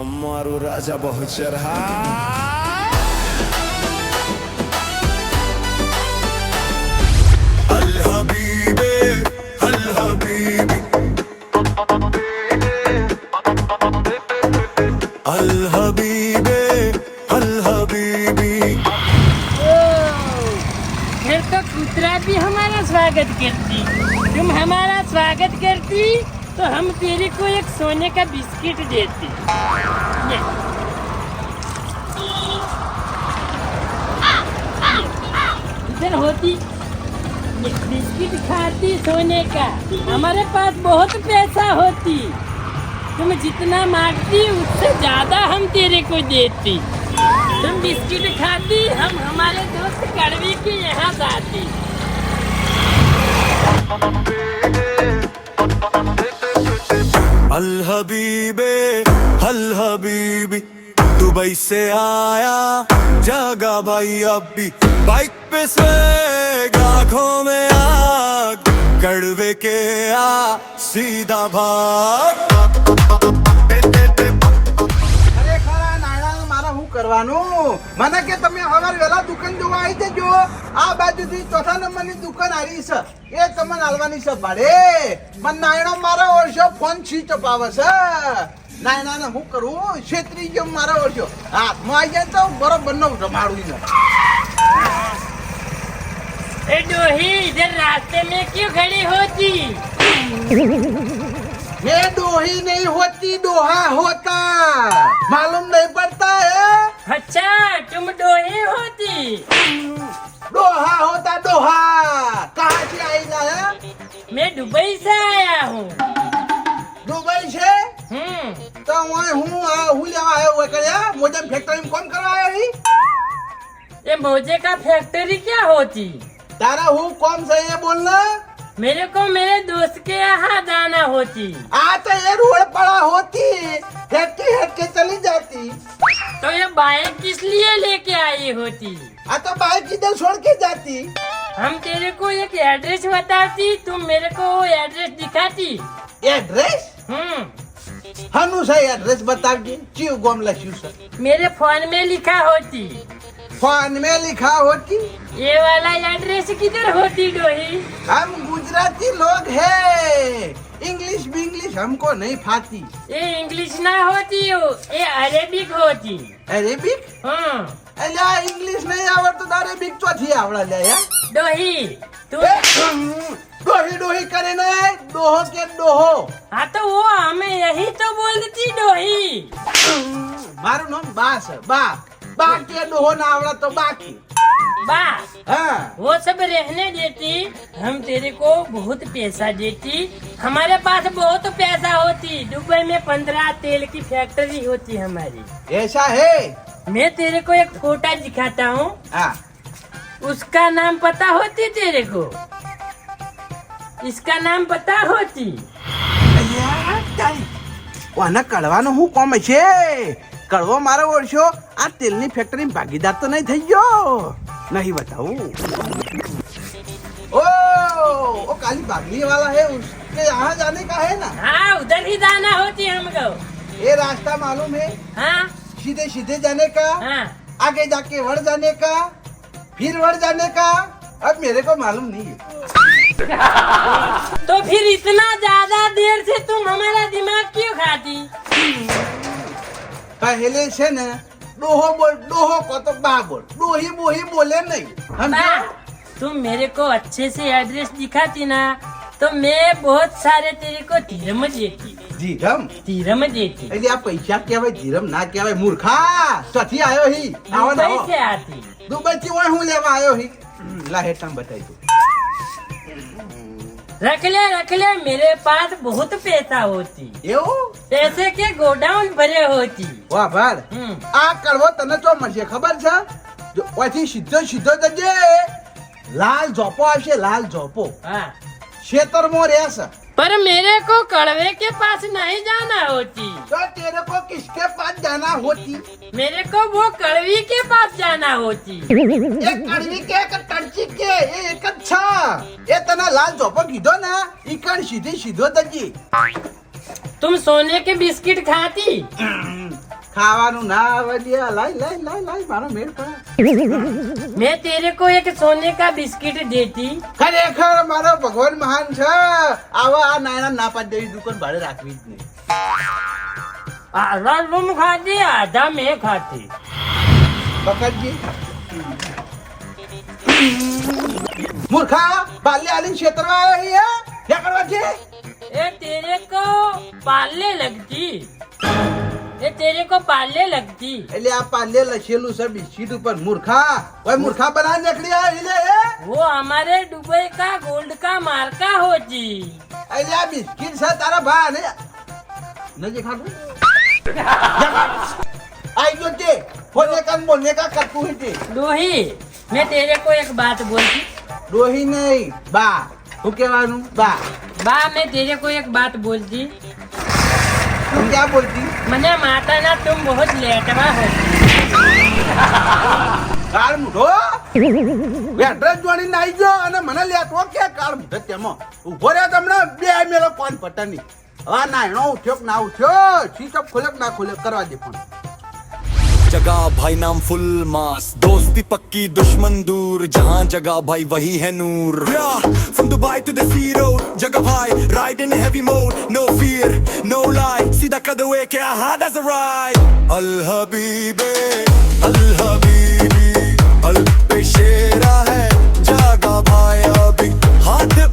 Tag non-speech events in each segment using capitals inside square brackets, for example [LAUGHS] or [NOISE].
અમારું રાજા બહુચર હા અલ હબીબે અલ હબીબી અલ હબીબે અલ હબીબી फिर तो कुतरा भी हमारा स्वागत करती तुम हमारा स्वागत करती तो हम तेरे को एक सोने का बिस्किट देते। इधर होती। बिस्किट खाती सोने का। हमारे पास बहुत पैसा होती। तुम जितना मांगती, उससे ज़्यादा हम तेरे को देती। तुम बिस्किट खाती, हम हमारे दोस्त कड़वी के यहाँ जाती। अल हबीबे अल हबीबी दुबई से आया जगा भाई अब भी बाइक पे स्वेग आंखों में आग कड़वे के आ सीधा भाग કરવાનું મને કે તમે સવાર વહેલા દુકાન જોવા આવી જજો આ બાજુથી ચોથા નંબરની દુકાન આવી છે એ તમને હાલવાની છે ભાડે મને નાયણો મારો ઓળશો ફોન સ્વિચ ઓફ આવે છે નાયણાને શું કરું છેતરી ગયો મારો ઓળશો હાથમાં આવી જાય તો બરોબર નો રમાડું ને ए डोही इधर रास्ते में क्यों खड़ी होती ये दोही नहीं होती दोहा होता। मालूम नहीं पड़ता है अच्छा तुम दोही होती। दोहा होता दोहा। कहाँ से आई ना मैं दुबई से आया हूँ। दुबई से? हम्म। तो वहाँ हूँ हूँ आया हुआ कर मुझे फैक्ट्री में कौन करवाया ही? ये मोजे का फैक्ट्री क्या होती? तारा हूँ कौन सा ये बोलना? मेरे को मेरे दोस्त के यहाँ जाना होती। आ तो ये रोड पड़ा होती हटके हटके चली जाती। तो ये बाइक किस लिए लेके आई होती? आ तो बाइक इधर छोड़ के जाती। हम तेरे को एक एड्रेस बताती तुम मेरे को वो एड्रेस दिखाती। एड्रेस? हम्म। हनु एड्रेस बता दी क्यों गोम लक्ष्यू सर? मेरे फ़ोन में लिखा होती। फ़ोन में लिखा होती। ये वाला एड्रेस किधर होती डोही? हम गुजराती लोग हैं इंग्लिश भी इंग्लिश हमको नहीं फाती ये इंग्लिश ना होती हो ये अरेबिक होती अरेबिक हाँ અલ્યા ઇંગ્લિશ નહીં આવડતું તો અરેબિક ચોથી આવડે લે યાર डोही तू એ, ડોહી ડોહી કરે ને ડોહો કે ડોહો हाँ तो वो हमें यही तो बोलती डोही મારું નામ બા છે બા બા કે ડોહો ના આવડે તો બાકી बा હા वो सब रहने देती हम तेरे को बहुत पैसा देती हमारे पास बहुत पैसा होती दुबई में पंद्रह तेल की फैक्ट्री होती हमारी ऐसा है मैं तेरे को एक फोटा दिखाता हूँ હા उसका नाम पता होती तेरे को इसका नाम पता होती અલ્યા તારી ઓને કડવાનો હું કોમ છે કડવો મારો ઓળશો આ તેલની ફેક્ટરી ભાગીદાર તો નહીં થઈ ગયો નહીં બતાવું ओ ओ काली बागली वाला है उसके यहाँ जाने का है ना हाँ उधर ही जाना होती हमको ये रास्ता मालूम है हाँ सीधे सीधे जाने का हाँ आगे जाके वड़ जाने का फिर वड़ जाने का अब मेरे को मालूम नहीं है तो फिर इतना ज्यादा देर से तुम हमारा दिमाग क्यों खाती पहले से न डोहो बोल डोहो को तो बा बोल डोही बोही बोले नहीं हम बा, तुम मेरे को अच्छे से एड्रेस दिखाती ना तो मैं बहुत सारे तेरे को धीरम देती ધીરમ धीरम देती એટલે આ પૈસા કહેવાય ધીરમ ના કહેવાય મૂર્ખા ચોથી આવ્યો હી આવો ને दुबई આવો से आती દુબઈ થી ઓય હું લેવા આવ્યો હી લા હેઠા બતાવી દઉં रख ले रख ले मेरे पास बहुत पैसा होती એવું पैसे के गोडाउन भरे होती વાહ ભાર हम्म આ કડવો તને તો મળશે ખબર છે જો ઓયથી સીધો સીધો જજે લાલ ઝોપો આવશે લાલ ઝોપો हाँ ખેતરમાં રહેશે पर मेरे को कड़वे के पास नहीं जाना होती। तो तेरे को किसके पास जाना होती? मेरे को वो कड़वी के पास जाना होती। एक कड़वी के एक टर्ची के एक अच्छा। ये तना लाल चौपा कीधो ना इकड़ सीधी सीधो दर्जी। तुम सोने के बिस्किट खाती? [CLEARS THROAT] ખાવાનું ના આવે લ્યા લાઈ લાઈ લાઈ લાઈ મારો મેળ પડા. મેં તેરે કો એક સોને કા બિસ્કિટ દેતી? ખરેખર મારો ભગવાન મહાન છે. આવા આ નાના ના પાડી દેવી દુકાન ભાડે રાખવી જ નહીં. આધા રૂમ ખાધી આધા મેં ખાધી. બકતજી મૂર્ખા બાલ્ય આલી ક્ષેત્રમાં આવ્યા અહીંયા કરવા છે એ તેરે કો પાલે લગતી. ये तेरे को पालने लगती એટલે આ પાલ્ય લખેલું છે બિસ્કીટ ઉપર મૂર્ખા ઓય મૂર્ખા બનાવી નીકળી આ એટલે એ वो हमारे दुबई का गोल्ड का मार्का होती એટલે આ બિસ્કીટ છે તારા ભા ને નજી ખાધું આઈ ગયો તે ફોને કાન બોલને કા કરતું હોય તે दोही मैं तेरे को एक बात बोलती ડોહી નહીં બા શું કહેવાનું બા बा मैं तेरे को एक बात बोलती તું ક્યાં બોલતી मने माता ना तुम बहुत लेटवा हो કાળ મૂઢો એડ્રેસ જોડીને આવી ગયો અને મને લેતો કે કાળ મૂઢો તેમાં ઉભો રહ્યા તમને બે મેલો કોણ પટની હવે નાયણો ઉઠ્યો કે ના ઉઠ્યો શીશપ ખોલે કે ના ખોલે કરવા દે પણ जगह, भाई नाम फुल मास। दोस्ती पक्की, दुश्मन दूर, जहाँ जगह, भाई वही है नूर। from Dubai to the sea road, जगह भाई, ride in heavy mode, no fear, no lie, सीधा कद हुए क्या hard as a अल हबीबे, अल हबीबी, अल पेशेरा है जगह भाई अभी, हाथ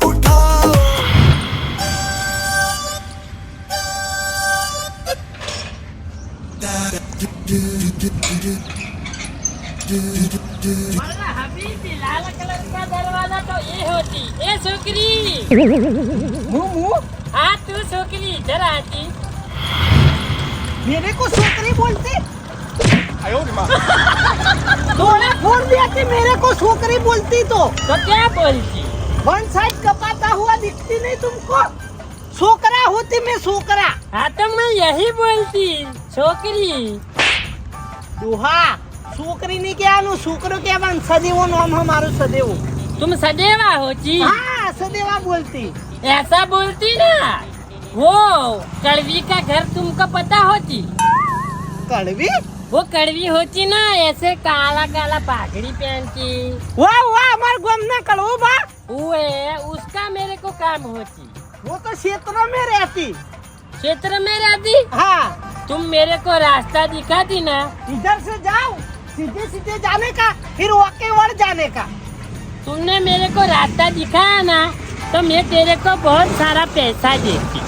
छोकरी मुंह मुंह हाँ तू छोकरी इधर आती मेरे को छोकरी बोलती तूने फोन दिया कि मेरे को छोकरी बोलती तो तो क्या बोलती वन साइड कपाता हुआ दिखती नहीं तुमको छोकरा होती मैं छोकरा हाँ तो मैं यही बोलती छोकरी દોહા છોકરીની કહેવાનું છોકરો કહેવાનું સદેવો નામ હમારું સદેવો तुम सदैवा होती હા ऐसे देवा बोलती। ऐसा बोलती ना? वो कड़वी का घर तुमको पता होती? कड़वी? वो कड़वी होती ना ऐसे काला काला पागड़ी पहनती। वाह वाह हमारे गुम कड़वो बा। वो उसका मेरे को काम होती। वो तो क्षेत्र में रहती। क्षेत्र में रहती? हाँ। तुम मेरे को रास्ता दिखा दी ना? इधर से जाओ सीधे सीधे जाने का फिर वाके वर जाने का। तुमने मेरे को रास्ता दिखाया ना तो मैं तेरे को बहुत सारा पैसा देती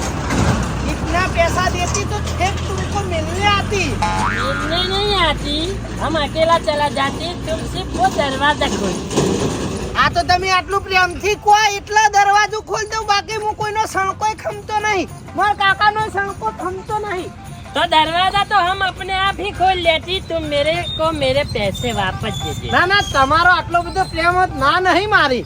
इतना पैसा देती तो फिर तुमको मिलने आती मिलने नहीं आती हम अकेला चला जाते तुम सिर्फ वो दरवाजा खोलती આ તો તમે આટલું પ્રેમથી કહો એટલા દરવાજો ખોલ દઉં બાકી હું કોઈનો સણકોય ખમતો નહીં મારા કાકાનો સણકો ખમતો નહીં तो दरवाजा तो हम अपने आप ही खोल लेती तुम मेरे को मेरे पैसे वापस दे दे ના ના તમારો આટલો બધો પ્રેમ હોત ના નહીં મારી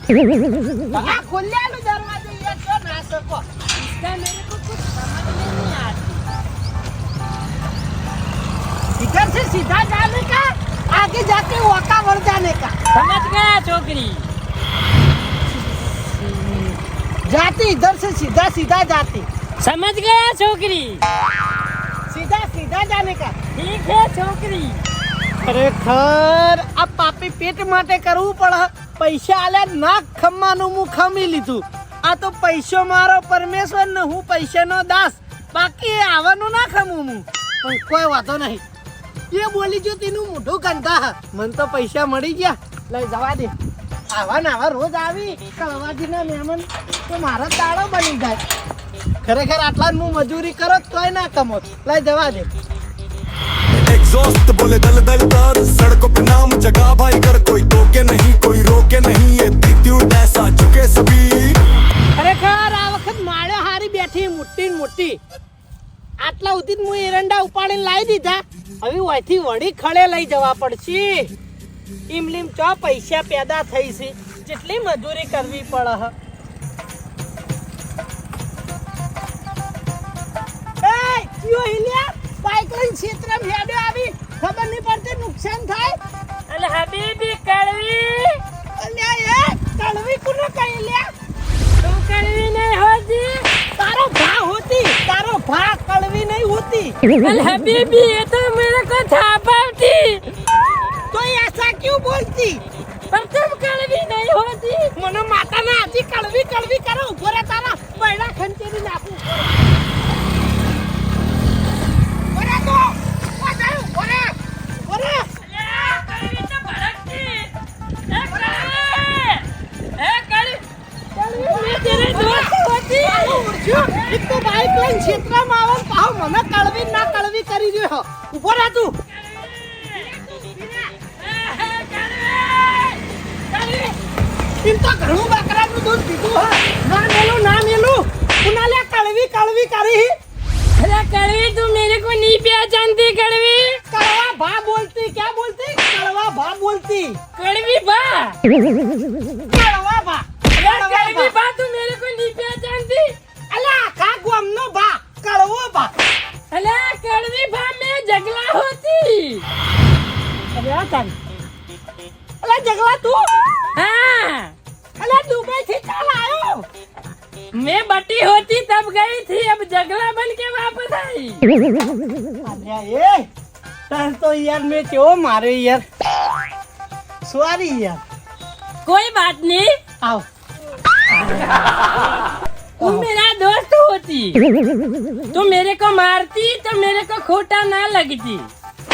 આ ખોલ્યાનો દરવાજો યાર તો ના શકો इसका मेरे को कुछ समझ में नहीं आती इधर से सीधा जाने का आगे जाके वाका वड़ जाने का समझ गया छोकरी जाती इधर से सीधा सीधा जाती समझ गया छोकरी છોકરી. ખરેખર આ પાપી પેટ માટે કરવું પડે. પૈસા આલ્યા ના ખમવાનું હું ખમી લીધું. આ તો પૈસો મારો પરમેશ્વર ને હું પૈસાનો દાસ. બાકી એ આવવાનું ના ખમું હું. પણ કોઈ વાતો નહીં. એ બોલી જો તેનું મોઢું કંતા મને તો પૈસા મળી ગયા. લઈ જવા દે. આવા ને આવા રોજ આવી. કલવાજી ના મહેમાન. તો મારા તાળો બની જાય. ખરેખર આટલા હું મજૂરી કરો તોય ના કમો. લઈ જવા દે. એક્ઝોસ્ટ બોલે દલ દલ દલ સડકો પે નામ જગા ભાઈ કર કોઈ ટોકે નહીં કોઈ રોકે નહીં એ દીત્યું ડેસા ચુકે સભી. ખરેખર આ વખત માળો હારી બેઠી મોટી મોટી. આટલા ઉધી હું એરંડા ઉપાડીને લાવી દીધા. હવે ઓયથી વળી ખળે લઈ જવા પડશે. ઇમલીમ ચો પૈસા પેદા થઈ છે. જેટલી મજૂરી કરવી પડે. જાય કયો હિલ્યા કડવી. કડવી બોલતી? કડવી નહીં હોતી. મને માતાના આજી કડવી કડવી કરો. ઊભો રે તારા. બૈડા ખંચેરી નાખું. એક તો બાઈક લઈને ક્ષેત્રમાં તું મેરે કો નહીં પહેચાનતી કળવી. કળવા भा बोलती क्या बोलती? कड़वा भा बोलती। कड़वी भा कड़वा भा कड़वी भा तू मेरे को गुमनो भा कड़वो भा कड़वी भा जगला होती। अरे जगला तू। हाँ। अला दुबई से चल आयो। मैं बटी होती तब गई थी अब जगला बन के वापस आई। अरे ए તાર તો યાર મેં કેવો માર્યો યાર સોરી યાર कोई बात नहीं આવ तुम मेरा दोस्त होती तुम मेरे को मारती तो मेरे को खोटा ना लगती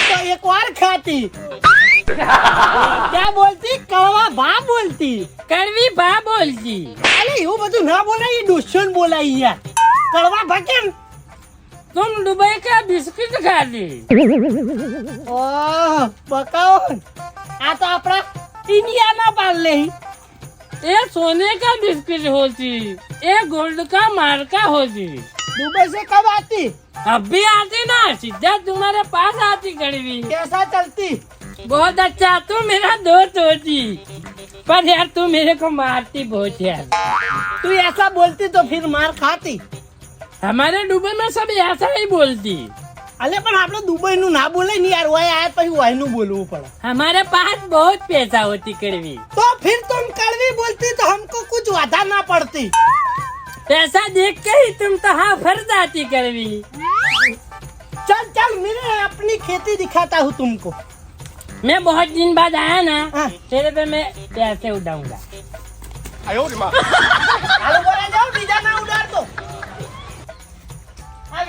તો એક વાર ખાતી ક્યાં બોલતી કડવા ભા બોલતી कड़वी बा बोलती અલે એવું બધું ના બોલાય એ દુશ્મન બોલાય યાર કડવા ભા કેમ तुम दुबई का बिस्किट खाती ઓહ બકાઓ આ તો આપણા ઇન્ડિયાના પાર્લે ये सोने का बिस्किट होती ये गोल्ड का मार्का होती दुबई से कब आती अब भी आती ना सीधा तुम्हारे पास आती कड़वी कैसा चलती बहुत अच्छा तू मेरा दोस्त होती पर यार तू मेरे को मारती बहुत यार तू ऐसा बोलती तो फिर मार खाती हमारे दुबई में सब ऐसा ही बोलती અલે પણ આપણે દુબઈ નું ના બોલે ને યાર વય આયા પછી વય નું બોલવું પડે हमारे पास बहुत पैसा होती कड़वी तो फिर तुम कड़वी बोलती तो हमको कुछ वादा ना पड़ती पैसा देख के ही तुम तो हाँ फर जाती कड़वी चल चल मेरे अपनी खेती दिखाता हूँ तुमको मैं बहुत दिन बाद आया ना हाँ। तेरे पे मैं पैसे उड़ाऊंगा હાલો બોલા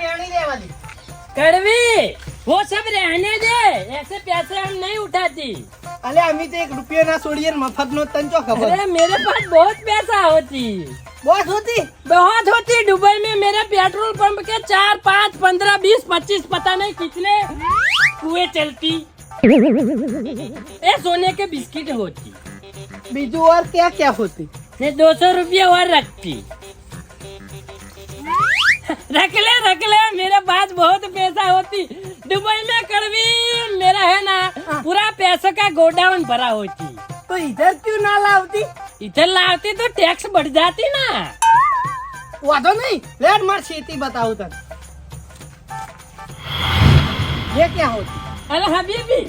रहने दे वाली कड़वी वो सब रहने दे ऐसे पैसे हम नहीं उठाती अरे अमित एक रुपये ना छोड़िए मफत नो तन चो खबर अरे मेरे पास बहुत पैसा होती बहुत होती बहुत होती दुबई में मेरे पेट्रोल पंप के चार पाँच पंद्रह बीस पच्चीस पता नहीं कितने कुएं चलती ए सोने के बिस्किट होती बीजू और क्या क्या होती दो सौ रुपये और रखती रख ले रख ले मेरे पास बहुत पैसा होती दुबई में करवी मेरा है ना पूरा पैसों का गोडाउन भरा होती तो इधर क्यों ना लावती इधर लावती तो टैक्स बढ़ जाती ना वादो नहीं लेट मर सीती बताऊ तक ये क्या होती अरे हबीबी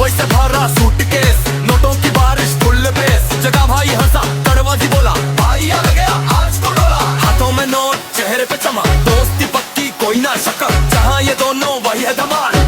दुबई से भरा सूटकेस नोटों की बारिश फुल बेस जगह भाई हंसा कड़वा जी बोला, भाई आ गया, आज तो डोला। हाथों में नोट, चेहरे पे चमक, दोस्ती पक्की, कोई ना शक जहाँ ये दोनों, वही है धमाल।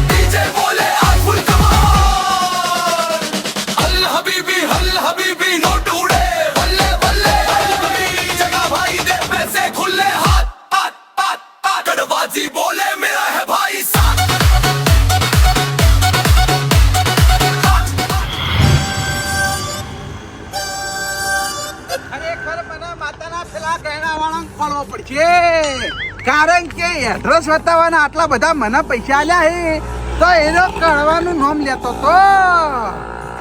પડશે કારણ કે એડ્રેસ બતાવવાના આટલા બધા મને પૈસા આલ્યા હે, તો એનો કળવાનું નામ લેતો તો.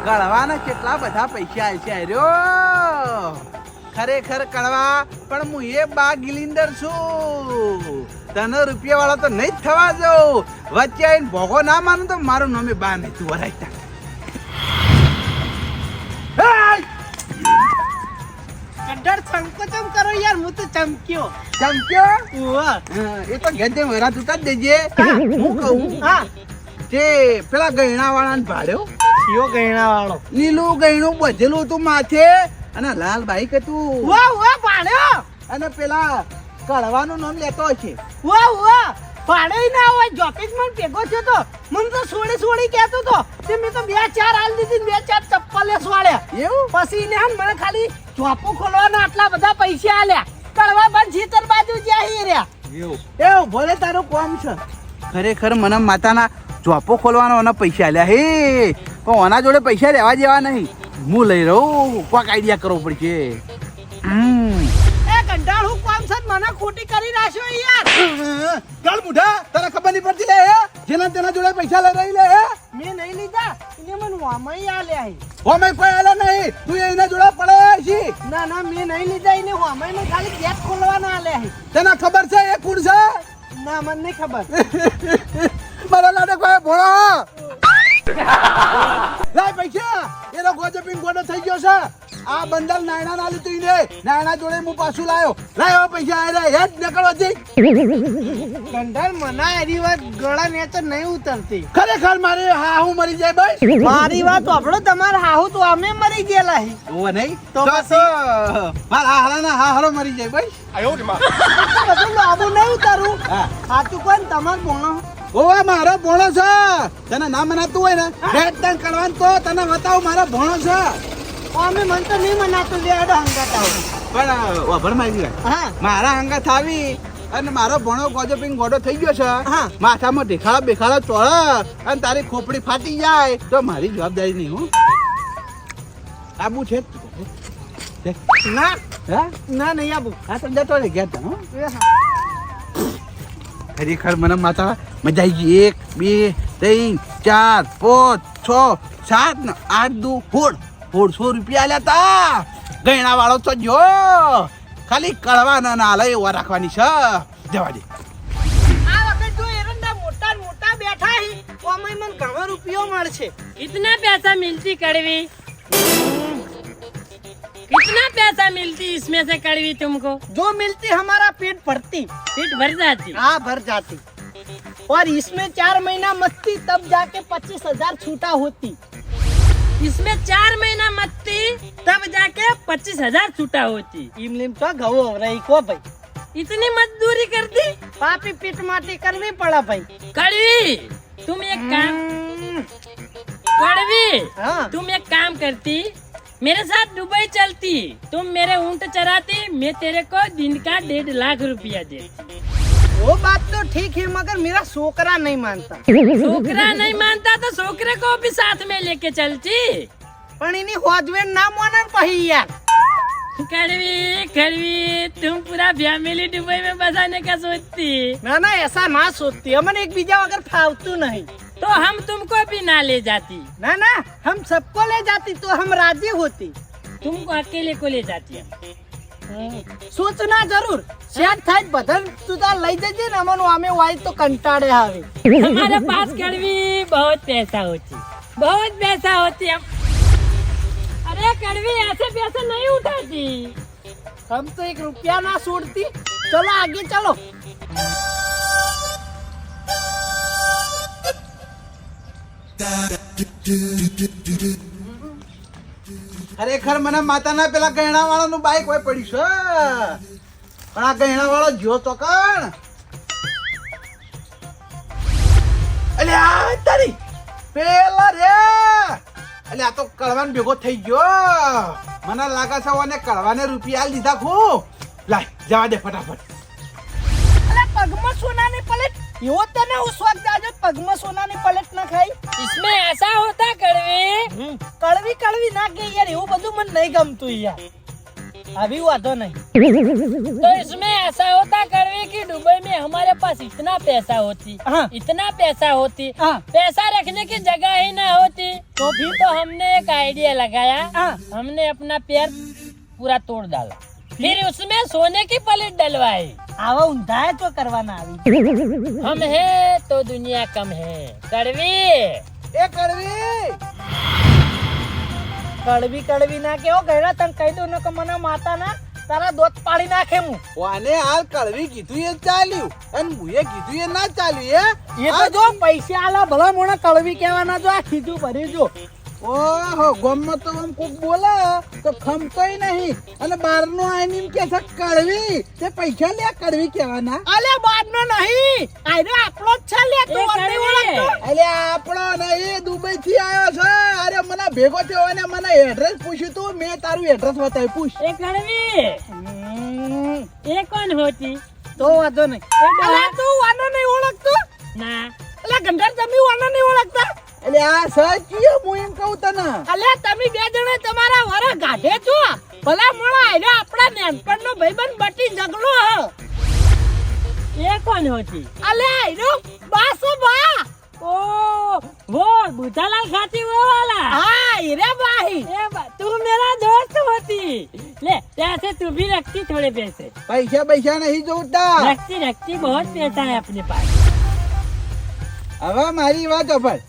કળવાના કેટલા બધા પૈસા આલશે રહ્યો ખરેખર કળવા પણ હું એ બા ગિલિંદર છું. તને રૂપિયા વાળો તો નહીં જ થવા જવું વચ્ચે આવીને ભોગો ના માનું તો મારું નામે બા નહીં તું વરાયતા કડર સંકોચમ કરો યાર હું તો ચમક્યો. ચમક્યો. એ તો ગેજે વરા તું જ દેજે. હું. કહું હા. તે પેલા ગયણા વાળાને ભાડ્યો. કયો ગયણા વાળો લીલું ગયણું બધેલું હતું માથે અને લાલ બાઈક હતું વાહ વાહ ભાડ્યો. અને પેલા કળવાનું નામ લેતો છે વાહ વાહ ભાડે ના હોય જોપીસમાં ભેગો થયો તો મને તો સોડી સોડી કહેતો તો તે મેં તો બે ચાર હાલ દીધી બે ચાર ચપ્પલે સ્વાળ્યા એવું? પછી ને મને ખાલી જોપો ખોલવાના આટલા બધા પૈસા આલ્યા. કડવા પણ જીતર બાજુ જ્યાં રહ્યા. એવું? ભલે તારું કોમ છે. ખરેખર મને માતાના ચોપો ખોલવાનો અને પૈસા આલ્યા. હે પણ ઓના જોડે પૈસા રહેવા જેવા નહીં. હું લઈ રહું. કોક આઈડિયા કરવો પડશે. ખોટી કરી નાખ્યો યાર. ચાલ મુઢા તને ખબર નહીં પડતી લે? જેના તેના જોડે પૈસા લઈ રહી લે મે નહીં લીધા. એને મને વામઈ આલ્યા આઈ હોમે કોઈ આલે નહીં. તું એના જોડે પડે છી ના ના મેં નહીં લીધા. એને વામઈ ને ખાલી ગેટ ખોલવાના આલ્યા હે. તને ખબર છે એ કુણ છે? ના મને નહીં ખબર. [LAUGHS] મારા લાડે કોઈ ભોળો [LAUGHS] લાય પૈસા. એનો ગોજપિંગ ગોડો થઈ ગયો છે. આ બંડલ નાયણા ના લીધી ને નાયણા જોડે હું પાછું લાયો. લાયો પૈસા આ રે હેડ નીકળવા જઈ બંડલ મના એની વાત ગળા ને તો નહીં ઉતરતી. ખરેખર મારે હા હું મરી જાય ભાઈ મારી વાત આપણો તમાર હાહુ તો અમે મરી ગયેલા હી. ઓ નહીં. તો તો મારા હારા ના હા હારો મરી જાય ભાઈ બધું લાંબુ નહીં ઉતારું. હા. સાચું કોણ તમાર ભણો ઓવા મારો ભોણો છે. તને ના મનાતું હોય ને હેડ તને કરવાનું તો તને બતાવું મારો ભોણો છે. અમે મન તો નહીં મનાતું લેડો હંગાત આવું. પણ વભર મારી ગયો. હા. મારા હંગા આવી અને મારો ભણો ગોજપિંગ ગોડો થઈ ગયો છે. હા. માથામાં ઢેખાડા બેખાડા ચોળે અને તારી ખોપડી ફાટી જાય. તો મારી જવાબદારી નહીં હું. આબુ છે? ના. હા? ના નહીં આબુ. હા તો જતો રે ગયા તો હો. એ હા. ખરેખર મને માતા મજા આવી ગઈ એક બે ત્રણ ચાર પાંચ છ સાત ને આઠ દુ સોળ સોળસો રૂપિયા આલ્યા તા ગયણા વાળો તો જો ખાલી કળવાના ના લઈ એવા રાખવાની છે જવા દે આ વખત જો એરંડા મોટા ને મોટા બેઠા હી ઓમાં મને ઘણો રૂપિયો મળશે कितना पैसा मिलती कड़वी कितना पैसा मिलती इसमें से कड़वी तुमको जो मिलती हमारा पेट भरती पेट भर जाती हाँ भर जाती और इसमें चार महीना मस्ती तब जाके पच्चीस हजार छूटा होती इसमें चार महीना मत्ती तब जाके पच्चीस हजार छूटा होती इमलीम तो घऊ रही को भाई इतनी मजदूरी करती पापी पीट माटी करनी पड़ा भाई कड़वी तुम एक काम हम्म, कड़वी हाँ तुम एक काम करती मेरे साथ दुबई चलती तुम मेरे ऊंट चराती मैं तेरे को दिन का डेढ़ लाख रुपया देती वो बात तो ठीक है मगर मेरा सोकरा नहीं मानता छोकरा नहीं मानता तो छोकरे को भी साथ में लेके चलती પણ એની હોજવેન ના મોને પછી યાર कड़वी कड़वी तुम पूरा फैमिली दुबई में बसाने का सोचती ના ના ऐसा ना सोचती अमन एक बीजा वगैरह फावतू नहीं तो हम तुमको भी ना ले जाती ना ना हम सबको ले जाती तो हम राजी होती तुमको अकेले को ले जाती हम સોચના જરૂર સેટ થાય બધાને તું તાર લઈ જજે ને અમન અમે વાય તો કંટાળે આવે हमारे पास कड़वी बहुत पैसा होती बहुत पैसा होती हम अरे कड़वी ऐसे पैसे नहीं उठाती हम तो एक रुपया ना छोड़ती चलो आगे चलो ખરેખર મને માતાના પેલા ગયણા વાળાનું બાઈક હોય પડ્યું છે. પણ આ ગહેણા વાળો જો તો કણ. અલે આ તારી પેલા રે. અલે આ તો કળવાન ભેગો થઈ ગયો. મને લાગે છે ઓને કળવાને રૂપિયા લીધા ખુ લાય, જવા દે ફટાફટ. અલે પગમાં સોનાની પ્લેટ એવો તને હું સ્વાદ જાજો પગમાં સોનાની પ્લેટ ના ખાઈ इसमें ऐसा होता कड़वी કડવી કડવી ના કે યાર એવું બધું મને નહીં ગમતું યાર આવી વાતો નહીં तो इसमें ऐसा होता कड़वी कि दुबई में हमारे पास इतना पैसा होती हाँ। इतना पैसा होती हाँ। पैसा रखने की जगह ही ना होती तो फिर तो हमने एक आइडिया लगाया हाँ। हमने अपना पैर पूरा तोड़ डाला फिर उसमें सोने की प्लेट डलवाई આવા ઊંધાય તો કરવાના આવી. હમ હે તો દુનિયા કમ હે. કડવી. એ કડવી! કડવી કડવી ના કેવો ગયરા તને કહી દઉં ને કે મને માતા ના તારા દોત પાડી નાખે હું. વાને હાલ કડવી કીધું એ ચાલ્યું. અને મુએ કીધું એ ના ચાલ્યું એ તો જો પૈસા આલા ભલા મોણા કડવી કહેવાના જો આ કીધું ભરી જો. ઓહો ગોમમાં તો આમ કોક બોલે તો ખમતોય નહીં. અને બારનો આઈને એમ કે છે કડવી. તે પૈસા લે કડવી કહેવાના. અલે બારનો નહીં. આયરો આપણો જ છે લે તો અરે અલે આપણો નહીં દુબઈ થી આવ્યો છે. અરે મને ભેગો થયો અને મને એડ્રેસ પૂછ્યું તું. મેં તારું એડ્રેસ બતાવ્યું. પૂછ. એ કડવી. એ કોણ હોતી? તો વાંધો નહીં. અલે તું વાનો નહીં ઓળખતો? ના. અલે ગંધાર તમે વાનો નહીં ઓળખતા? એટલે આ સચિયો હું એમ કહું તને અલે તમે બે જણા તમારા વરા ગાઢે છો ભલા મોળા આયરો આપણા નેનપણનો ભાઈબંધ બટી જગલો હ એ કોણ હોતી અલે આયરો બાસો બા ओ वो बुधालाल खाती वो वाला હા હીરે ભાઈ ए बा- तू मेरा दोस्त होती ले पैसे तू भी रखती थोड़े पैसे પૈસા પૈસા નહીં જોતા रखती रखती बहुत पैसा है अपने पास હવે મારી વાત સાંભળ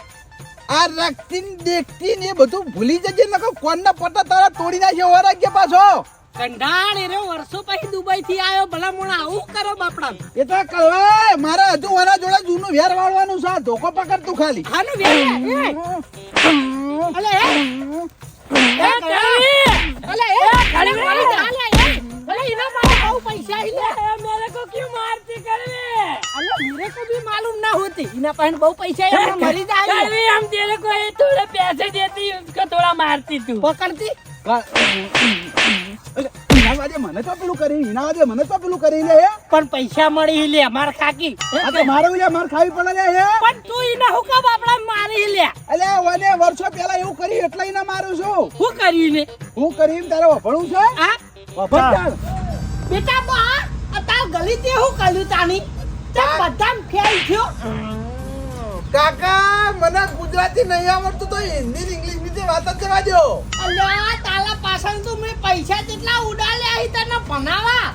આ રાખતી દેખતી ને બધું ભૂલી જજે નકો કોણના પટ્ટા તારા તોડી નાખ્યો વરા કે પાછો. કંડાળ રે વર્ષો પછી દુબઈ થી આવ્યો ભલા મોણા આવું કરો બાપડા એ તો કહો મારા હજુ વરા જોડે જૂનું વેર વાળવાનું છે ધોકો પકડ તું ખાલી. ખાનું વેર અલે એ. અલે એ. અલે એ. અલે એ પાસે બહુ પૈસા હી લે ए, मेरे को क्यों मारती कड़वी અલે મેરે को भी मालूम ना होती इना પાસે બહુ પૈસા હે હમણાં મરી જાય कड़वी हम तेरे को ये थोड़े पैसे देती उसको थोड़ा मारती तू પકડતી એના વાજે મને તો પેલું કરી એના વાજે મને તો પેલું કરી લે હે પણ પૈસા મળી લે માર ખાકી આ તો મારે ઉલ્યા માર ખાવી પડે લે હે પણ તું ઇના હુકા બાપડા મારી લે અલે ઓને વર્ષો પહેલા એવું કર્યું એટલે એને મારું છું હું કર્યું ને હું કરી તારે વફળું છે આ વફળ ચાલ બેટા બા અતાર ગલી તે હું કર્યું તાની? તે બધા ફેલ થયો. કાકા મને ગુજરાતી નહીં આવડતું તો હિન્દી ઇંગ્લિશ બીજે વાત જ કરવા દો. અલ્યા તાલા પાછળ તો મેં પૈસા જેટલા ઉડાલ્યા હી તને ભણાવા.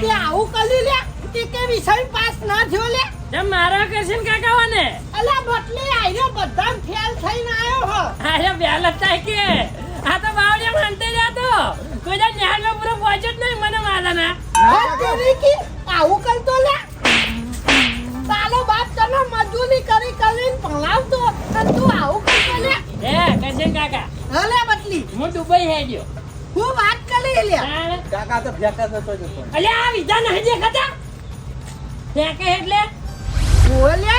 કે આવું કર્યું લે તે કે વિષય પાસ ના થયો લે. તે મારા કરશન કાકા વાને અલ્યા બટલે આયો બધા ફેલ થઈને આયો હો. આયા વેલ હતા કે. આ તો બાવડિયા માનતે જાતો. કોઈ ન્યાયમાં પૂરો પહોંચ્યો જ નહીં મને માલાના તેરી આવું કરતો લે. તારો બાપ તને મજૂરી કરી કરીને ભણાવતો અને તું આવું કરતો લે. હે કરશન કાકા? હલે બટલી હું દુબઈ હે ગયો. હું વાત કરી લે. કાકા તો ફેંકા થતો જતો. અલ્યા આ વિધા નહીં દેખાતા? ફેંકે એટલે? બોલે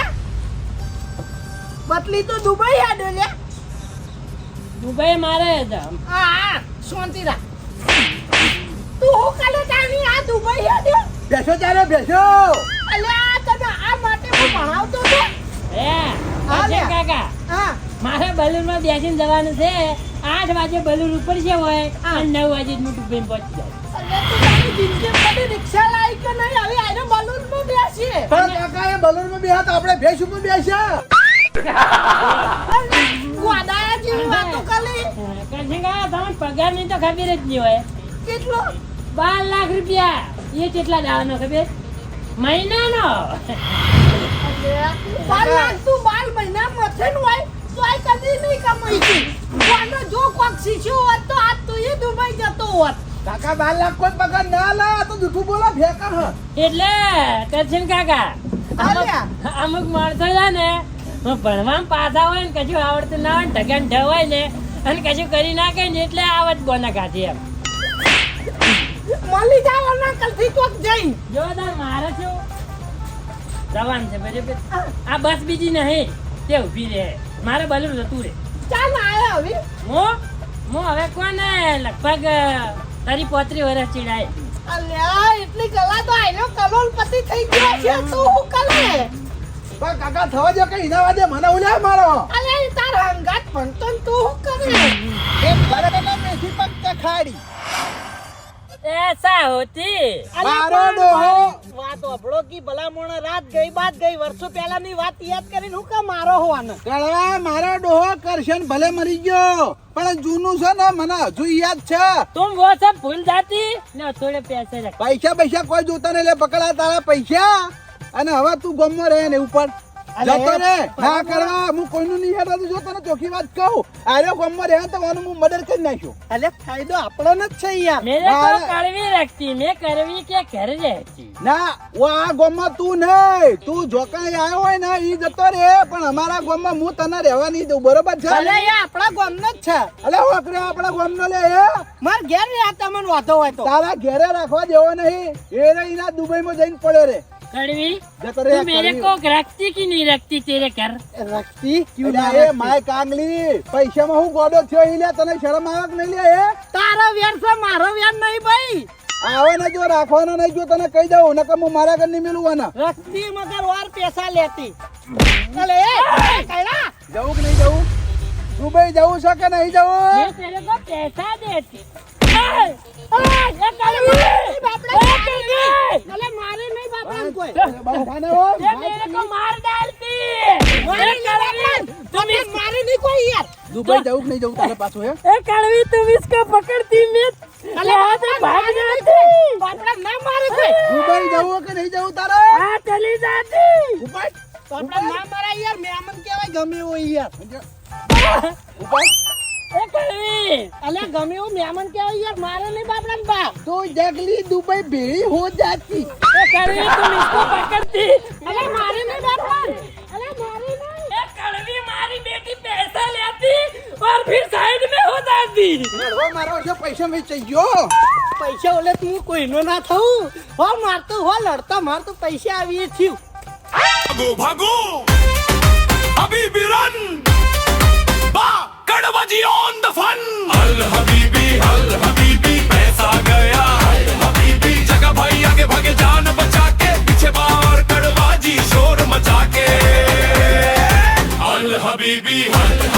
બટલી તો દુબઈ હેડો લે દુબઈ મારે આ શાંતિ રાખ. તું હું કાલે તાની આ દુબઈ હેડો બેસો ત્યારે બેસો. અલ્યા તને આ માટે હું ભણાવતો હતો? હે હા, કાકા. હા. મારે બલૂનમાં બેસીને જવાનું છે. આઠ વાગે બલૂન ઉપર છે હોય અને નવ વાગે હું દુબઈ પહોંચી જાય જિંદગી માટે રિક્ષા લાવી કે નહીં? હવે આને બલૂનમાં બેસીએ પણ કાકા એ બલૂનમાં બેહા તો આપણે ભેંસ ઉપર બેસ્યા વાદાયા જેવી વાતો કરી. કરશન તમને પગાર નહીં તો ખબર જ નહીં હોય. કેટલો? બાર લાખ રૂપિયા. એ કેટલા દાવાનો ખબર? મહિનાનો. બાર લાખ તું બાર મહિના મથેન હોય તો આ કદી નહીં કમાઈ કોનો જો કોક શીખ્યો હોત તો આજ તું એ દુબઈ જતો હોત. કાકા બાર લાખ કોઈ પગાર ના લા તો જૂઠું બોલો હ. એટલે કરશન કાકા. અમુક માણસો છે ને ભણવામાં પાછા હોય ને કશું આવડતું ના હોય ને ઢગન ઢવાય ને અને કશું કરી નાખે ને એટલે આવત બોના કાઢી એમ. મળી જવાના કલથી કોક જઈ. જોરદાર મારે શું જવાન છે બરાબર. આ બસ બીજી નહીં તે ઊભી રહે. મારે બલુર જતું રે ચાલ આયો હવે. મો મો હવે કોને? લગભગ તારી પોત્રી વર્ષ ચીડાય. અલ્યા એટલી કલા તો આઈનો કરોડપતિ થઈ ગયો છે તું હું કરે પણ કાકા થવા જો કે એના વાજે મને ઉલ્યા મારો? અલે ઈ તાર હંગાત ભણતો તું હું કરે? એક બરાબર મેથી પક્કા ખાડી? એસા હોતી મારો ડોહો. વાત ઓભળો કી ભલામણ રાત ગઈ બાદ ગઈ વર્ષો પહેલાની વાત યાદ કરીને હું કા મારો હોવાનો? કળવા મારો ડોહો કરશન ભલે મરી ગયો. પણ જૂનું છે ને મને હજુ યાદ છે. તું વો સબ ભૂલ જાતી? ને થોડે પૈસા પૈસા પૈસા કોઈ જોતા નહીં લે પકડા તારા પૈસા. અને હવે તું ગમો રહે ને ઉપર. જતો તું નહીં. આવ્યો હોય ને ઈ જતો રે પણ અમારા ગામમાં હું તને રહેવા નહીં દઉં. બરોબર છે? અલે ગામ આપણા જ છે. અલે આપણા ગામનો લે એ. ઘેર રહે વાતો હોય તારા ઘેરે રાખવા દેવો નહીં. એ દુબઈ માં જઈને પડ્યો રે. कड़वी જતો રે तू मेरे को रखती की नहीं रखती तेरे घर રખતી ક્યું ના અલ્યા એ રખતી? માય કાંગલી પૈસામાં હું ગોડો થયો ઈ લે તને શરમ આવે કે નહીં લે એ તારો વ્યાર છે મારો વ્યાર નહીં ભાઈ આવે ને જો રાખવાનો નહીં જો તને કહી દઉં નકર હું મારા ઘર નહીં મિલું આના રખતી મગર વાર પૈસા લેતી અલે એ એ કૈલા જવું કે નહીં જવું દુબઈ જવું છે કે નહીં જવું मैं तेरे को पैसा देती દુબઈ પકડતી મેં અલે હા તો ના મારે કોઈ દુબઈ જવું નહીં જવું તારે? હા ચલી જાતી ઉપાડ. ના મારા યાર મેમન કહેવાય ગમે હોય યાર. અલે ગમે એવું મહેમાન કહેવાય યાર મારે નહીં બાપડા ને બાપ तो जगली दुबई भेड़ी हो जाती ए कड़वी तुम इसको पकड़ती અલે મારે નહીં બાપડા અલે મારે નહીં ए कड़वी मारी बेटी पैसा लेती और फिर साइड में हो जाती મેળવો મારો છે પૈસા વેચાઈ ગયો પૈસા ઓલે તું કોઈનો ના થવું હો મારતો હો લડતો મારતો પૈસા આવીએ થયું કડવજી ઓન ધ ફન અલ હબીબી અલ હબીબી પૈસા ગયા અલ હબીબી જગહ ભાઈ આગે ભાગે જાન બચા કે પીછે બાર કડવાજી શોર મચા કે અલ હબીબી અલ